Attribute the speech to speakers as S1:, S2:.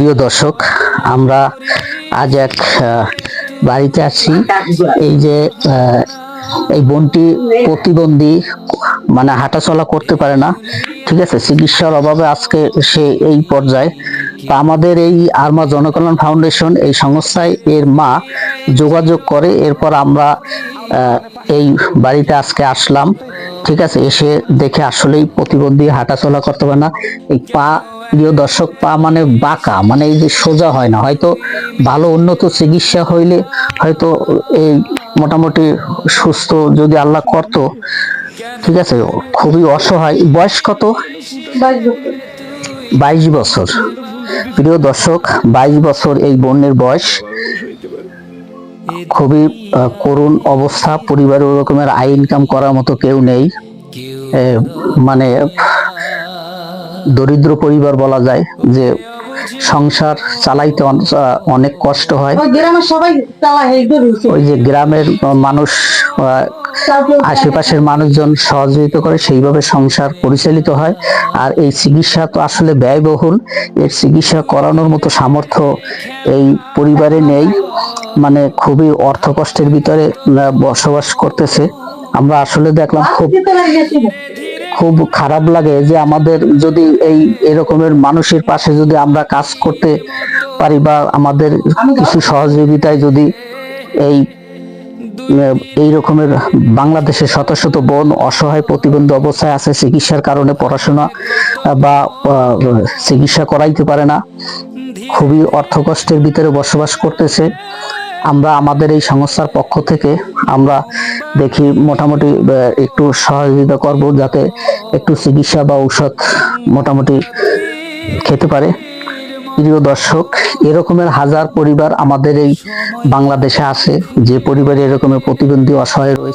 S1: প্রিয় দর্শক, আমরা আজ এক বাড়িতে আছি। এই যে এই বোনটি প্রতিবন্ধী মানে হাঁটাচলা করতে পারে না, ঠিক আছে? চিকিৎসার অভাবে আজকে সে এই পর্যায়ে। তা আমাদের এই আরমা জনকল্যাণ ফাউন্ডেশন এই সংস্থায় এর মা যোগাযোগ করে, এরপর আমরা এই বাড়িতে আজকে আসলাম, ঠিক আছে? এসে দেখে আসলেই প্রতিবন্ধী হাঁটাচলা করতে পারে না। এই পা প্রিয় দর্শক পা মানে বাঁকা মানে এই যে সোজা হয় না। হয়তো ভালো উন্নত চিকিৎসা হইলে হয়তো এই মোটামুটি সুস্থ যদি আল্লাহ করতো ঠিক আছে খুবই অসহায়। বয়স কত? বাইশ বছর। প্রিয় দর্শক বাইশ বছর এই বন্যের বয়স। খুবই করুণ অবস্থা পরিবারে ওরকমের আয় ইনকাম করার মতো কেউ নেই। মানে দরিদ্র পরিবার বলা যায় যে সংসার চালাইতে অনেক কষ্ট হয়।
S2: ওই
S1: যে গ্রামের মানুষ আশেপাশের মানুষজন সহযোগিতা করে সেইভাবে সংসার পরিচালিত হয়। আর এই চিকিৎসা তো আসলে ব্যয়বহুল। এর চিকিৎসা করানোর মতো সামর্থ্য এই পরিবারে নেই। মানে খুবই অর্থ কষ্টের ভিতরে বসবাস করতেছে। আমরা আসলে দেখলাম খুব খুব খারাপ লাগে যে আমাদের যদি এই এরকমের মানুষের পাশে যদি আমরা কাজ করতে পারি বা আমাদের কিছু সহযোগিতায় যদি এই এই রকমের বাংলাদেশের শত শত বোন অসহায় প্রতিবন্ধী অবস্থায় আছে চিকিৎসার কারণে পড়াশোনা বা চিকিৎসা করাইতে পারে না, খুবই অর্থ কষ্টের ভিতরে বসবাস করতেছে। আমরা আমাদের এই সংস্থার পক্ষ থেকে আমরা দেখি মোটামুটি একটু সহযোগিতা করব যাতে একটু চিকিৎসা বা ঔষধ মোটামুটি খেতে পারে। প্রিয় দর্শক, এরকমের হাজার পরিবার আমাদের এই বাংলাদেশে আছে। যে পরিবারে এরকমের প্রতিবন্ধী অসহায় রয়েছে